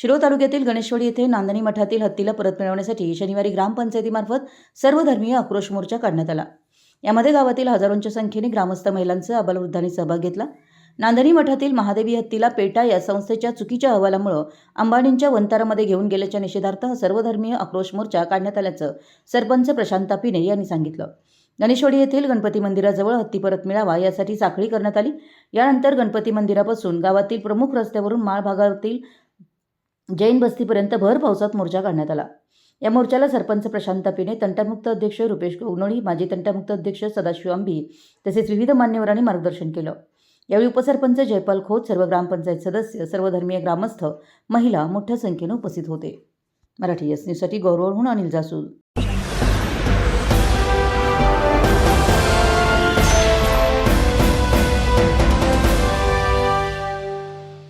शिरो तालुक्यातील गणेशवाडी येथे नांदणी मठातील हत्तीला परत मिळवण्यासाठी शनिवारी ग्रामपंचायतीमार्फत सर्वधर्मीय आक्रोश मोर्चा काढण्यात आला. यामध्ये गावातील हजारोंच्या संख्येने ग्रामस्थ महिलांसह अबालवृद्धांनी सहभाग घेतला. नांदणी मठातील महादेवी हत्तीला पेटा या संस्थेच्या चुकीच्या अहवालामुळं अंबानींच्या वंतारामध्ये घेऊन गेल्याच्या निषेधार्थ सर्वधर्मीय आक्रोश मोर्चा काढण्यात आल्याचं सरपंच प्रशांत तापिने यांनी सांगितलं. गणेशवाडी येथील गणपती मंदिराजवळ हत्ती परत मिळावा यासाठी साखळी करण्यात आली. यानंतर गणपती मंदिरापासून गावातील प्रमुख रस्त्यावरून माळ भागातील जैन बस्तीपर्यंत भर पावसात मोर्चा काढण्यात आला. या मोर्चाला सरपंच प्रशांत पिणे तंटामुक्त अध्यक्ष रुपेश गोगनोळी माजी तंटामुक्त अध्यक्ष सदाशिव आंबी तसेच विविध मान्यवरांनी मार्गदर्शन केलं. यावेळी उपसरपंच जयपाल खोत सर्व ग्रामपंचायत सदस्य सर्वधर्मीय ग्रामस्थ महिला मोठ्या संख्येनं उपस्थित होते. मराठी एस न्यूजसाठी गौरवहून अनिल जासूद